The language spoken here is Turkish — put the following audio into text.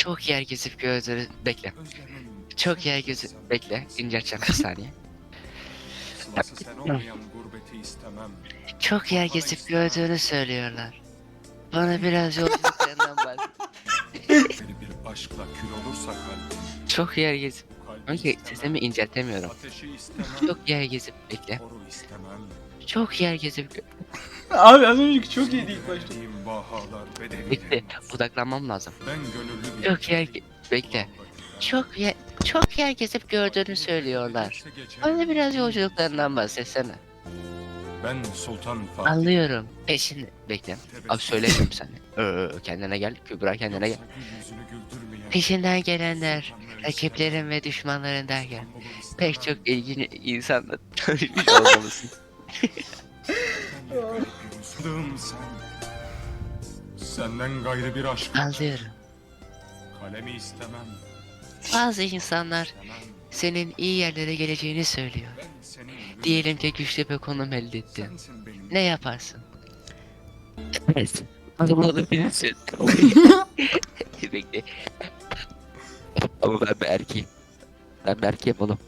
Çok yer gezip gördüğünü... Bekle. Çok yer gezip... Bekle. İncelteceğim bir saniye. Çok yer gezip gördüğünü söylüyorlar. Bana biraz yolculuklarından bahset. Bir aşkla kül. Çok yer gezip... Kanka sesimi inceltemiyorum. Çok yer gezip... Bekle. Çok yer gezip... Abi az önceki çok iyiydi ilk başta. Verdiğim bahalar Bekle. Odaklanmam lazım. Ben gönüllü bir Çok yer... ge- Bekle. Çok yer... Çok yer gezip gördüğünü söylüyorlar. Bana biraz yolculuklarından bahsetsene. Ben Sultan Fatih. Anlıyorum. Peşin... Bekle. Abi söylemiyorum sana. Ee, kendine gel. Kübra kendine gel. Yüzünü güldürmeyen Peşinden gelenler, rakiplerin ve düşmanların derken pek çok ilgili insanla tanışmış olmalısın. Müslüm sen. Senden gayrı bir aşk. Anlıyorum. Kalemi istemem. Bazı insanlar senin iyi yerlere geleceğini söylüyor. Diyelim ki güçlü bir konum elde ettin. Ne yaparsın? Evet. Anlamadım bilirsin. Bekle. Ama ben bir erkeğim. Ben bir erkeğim oğlum.